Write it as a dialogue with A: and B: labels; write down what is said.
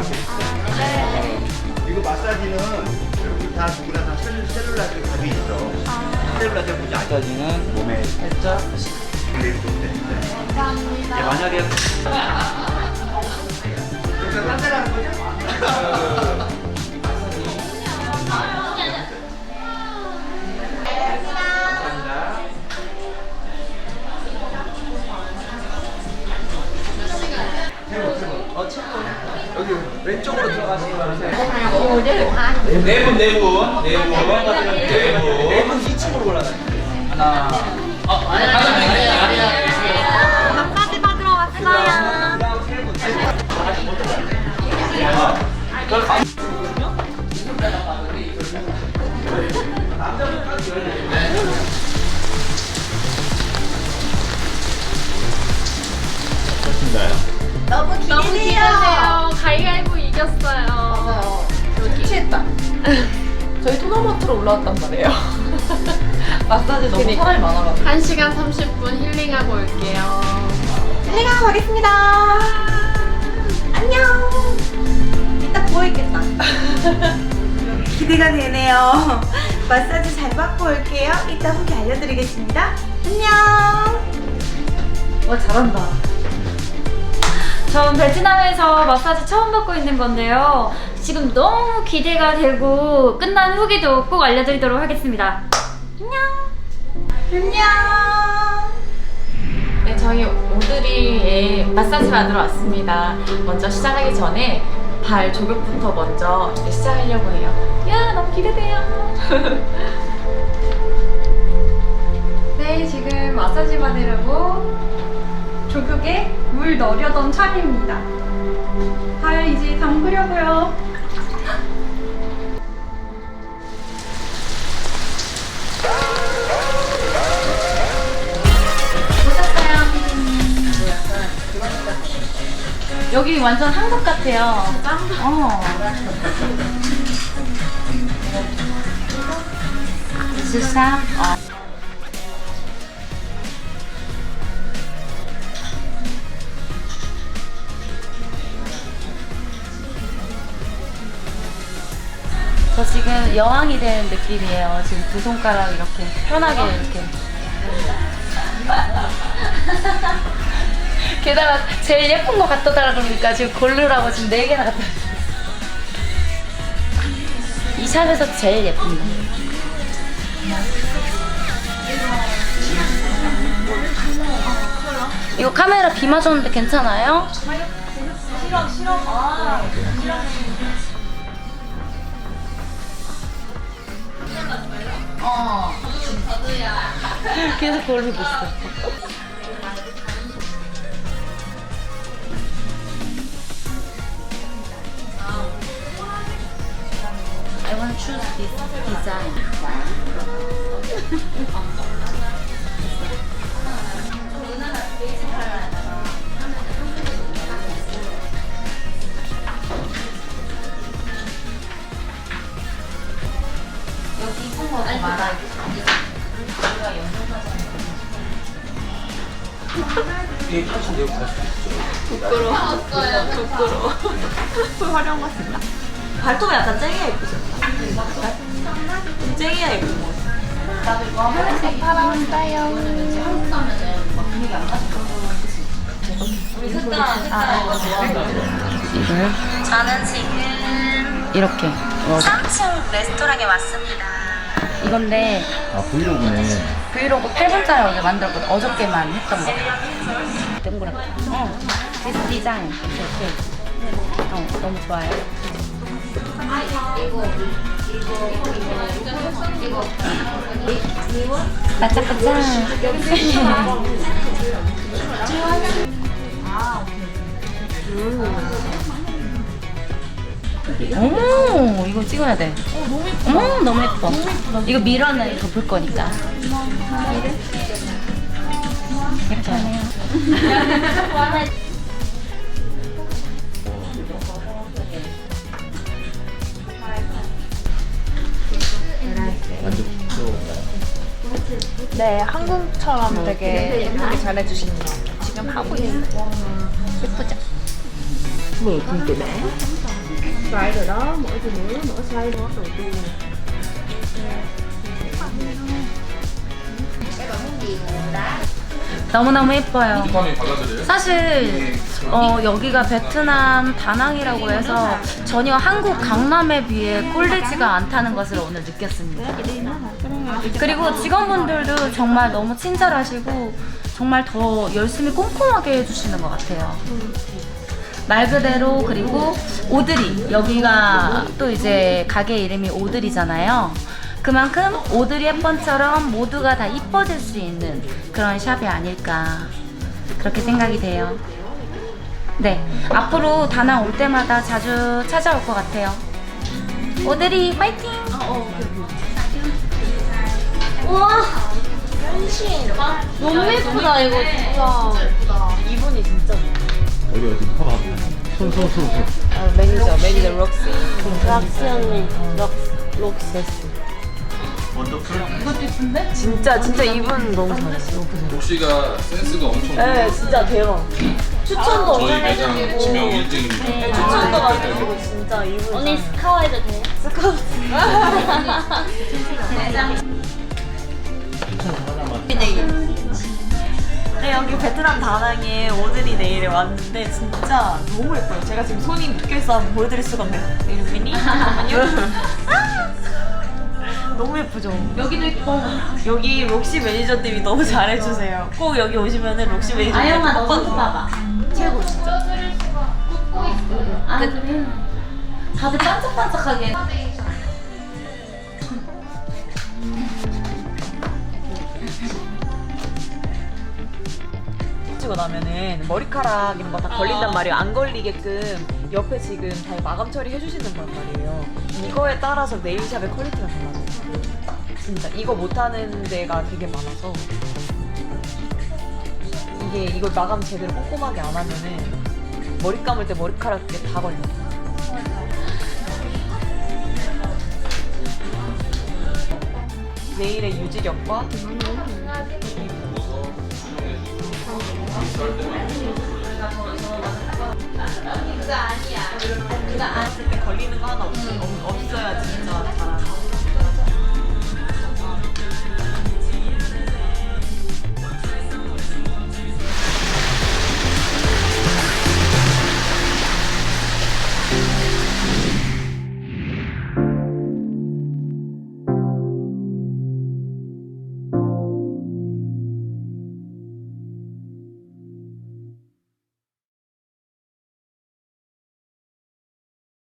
A: 마사지. 이거 마사지는 다 누구나 다 셀, 셀룰라이트 값이 있어. 셀룰라이트 보지 않까지는 몸에 살짝 돌리고 돼. 네. 이제 감사합니다. 예, 만약에 그러니까 딴 데로 하는 거죠? 어 최고. 왼쪽으로 들어가시기 바랍니다. 네 분 네 분 네 분 네 분 네 분 2층으로 올라가요. 하나. 어, 아니 아니 아니 아니.
B: 마사지 받으러 왔어요. 너무
C: 이겼어요.
B: 맞아요. 취했다. 저희 토너먼트로 올라왔단 말이에요. 마사지 너무 사람이 많아가지고.
C: 1시간 30분 힐링하고 올게요.
B: 힐링하고 가겠습니다. 안녕. 이따 보이겠다. 기대가 되네요. 마사지 잘 받고 올게요. 이따 후기 알려드리겠습니다. 안녕. 와 잘한다.
D: 전 베트남에서 마사지 처음 받고 있는 건데요. 지금 너무 기대가 되고 끝난 후기도 꼭 알려드리도록 하겠습니다. 안녕.
B: 안녕.
E: 네, 저희 오드리에 마사지 받으러 왔습니다. 먼저 시작하기 전에 발 조격부터 먼저 시작하려고 해요. 야, 너무 기대돼요.
D: 네, 지금 마사지 받으려고 물 넣으려던 참입니다. 발 이제 담그려고요. 오셨어요, 피디님. 여기 완전 한국 같아요. 어. 스사? 어. 지금 여왕이 되는 느낌이에요. 지금 두 손가락 이렇게 편하게 이렇게. 게다가 제일 예쁜 거 갖다 달라 그러니까 지금 고르라고 지금 네 개나 갖다 줬어요. 이 샵에서 제일 예쁜 거. 이거 카메라 비 맞았는데 괜찮아요? 어. 계속 고르고 있어. 여기 이쁜 거더 많아.
A: 있죠.
B: 발톱이 약간 쨍이야 예쁘죠? 좀 쨍이야 예쁜 거.
E: 나도 이거 하늘색 팔아왔어요. 한국 가면은 막 분위기 안 맞을
B: 우리 셋다
E: 이거요?
B: 저는 지금
E: 이렇게. 어,
B: 3층 레스토랑에 왔습니다.
E: 이건데
A: 아 브이로그네.
E: 브이로그 8분짜리 어제 만들었거든. 어저께만 했던 거. 동그랗게. 어. 디스 디자인. 이렇게. 어, 너무 좋아요. 바짝바짝. 오, 이거 찍어야 돼. 어, 너무 예뻐. 이거 미러는 덮을 거니까. 이렇게 하네요.
A: 완전 부러운가요?
C: 네, 한국처럼 되게 예쁘게 잘해주시는 거 지금 하고 있어요. 예쁘죠?
F: chị bé xoay rồi đó mỗi chị nữa mỗi xoay đó đầu tiên
D: 너무너무 예뻐요.
G: 발라드려요?
D: 사실 어, 여기가 베트남 다낭이라고 해서 전혀 한국 강남에 비해 꼴리지가 않다는 것을 오늘 느꼈습니다. 그리고 직원분들도 정말 너무 친절하시고 정말 더 열심히 꼼꼼하게 해주시는 것 같아요. 말 그대로 그리고 오드리 여기가 또 이제 가게 이름이 오드리잖아요. 그만큼 오드리 햇번처럼 모두가 다 이뻐질 수 있는 그런 샵이 아닐까 그렇게 생각이 돼요. 네 앞으로 다낭 올 때마다 자주 찾아올 것 같아요. 오드리 파이팅!
H: 우와 너무 예쁘다 이거 진짜
E: 이분이 진짜
G: 어디 어디 봐봐. 손손 손 손.
E: 아, 매니저 매니저 록시.
I: 락스 언니 럭스 록스
E: 진짜 진짜 이분 너무 잘했어.
G: 록시가 센스가 엄청
E: 네 진짜 대박.
I: 추천도
G: 저희
I: 엄청
G: 매장 지명 1등입니다.
I: 추천도 많이 해주고 진짜 이분
H: 언니 스카워 해도 돼?
J: 네, 다낭에 오드리 네일에 왔는데 진짜 너무 예뻐요. 제가 지금 손이 묶여있어 한번 보여드릴 수가 없네요. 잠깐만요. 아! 너무 예쁘죠? 여기도 예뻐. 여기 록시 매니저님이 너무 잘해주세요. 꼭 여기 오시면은 록시 매니저님
H: 아영아 너손 봐봐 최고 진짜 아 그래 다들 반짝반짝하게
J: 찍고 나면은 머리카락 이런 거 다 걸린단 말이에요. 안 걸리게끔 옆에 지금 다 마감 처리 해주시는 건 말이에요. 이거에 따라서 네일샵의 퀄리티가 달라져요. 진짜 이거 못하는 데가 되게 많아서 이게 이걸 마감 제대로 꼼꼼하게 안 하면은 머리 감을 때 머리카락 다 걸려요. 네일의 유지력과 그거 아니야. 그거 안. 걸리는 거 하나 없, 없, 없어야 진짜 잘